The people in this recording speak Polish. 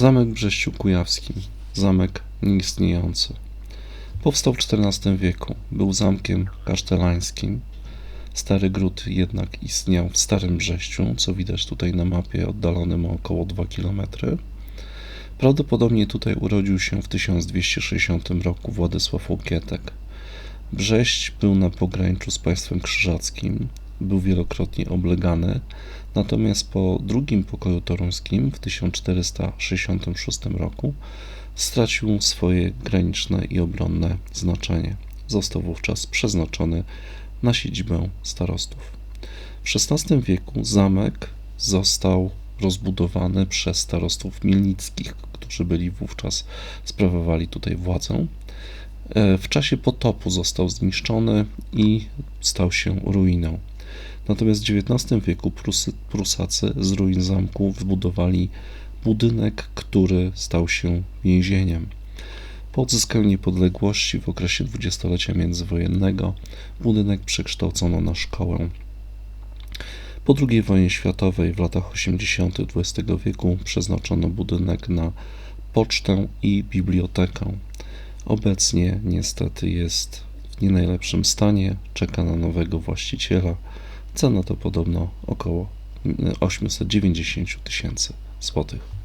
Zamek Brześciu Kujawskim, zamek nieistniejący. Powstał w XIV wieku, był zamkiem kasztelańskim. Stary gród jednak istniał w Starym Brześciu, co widać tutaj na mapie oddalonym o około 2 km. Prawdopodobnie tutaj urodził się w 1260 roku Władysław Łokietek. Brześć był na pograniczu z państwem krzyżackim, był wielokrotnie oblegany, natomiast po drugim pokoju toruńskim w 1466 roku stracił swoje graniczne i obronne znaczenie. Został wówczas przeznaczony na siedzibę starostów. W XVI wieku zamek został rozbudowany przez starostów mielnickich, którzy byli wówczas sprawowali tutaj władzę. E, W czasie potopu został zniszczony i stał się ruiną. Natomiast w XIX wieku Prusy, Prusacy z ruin zamku wybudowali budynek, który stał się więzieniem. Po odzyskaniu niepodległości w okresie dwudziestolecia międzywojennego budynek przekształcono na szkołę. Po II wojnie światowej w latach 80. XX wieku przeznaczono budynek na pocztę i bibliotekę. Obecnie niestety jest w nie najlepszym stanie, czeka na nowego właściciela. Cena to podobno około mm, 890 tysięcy złotych.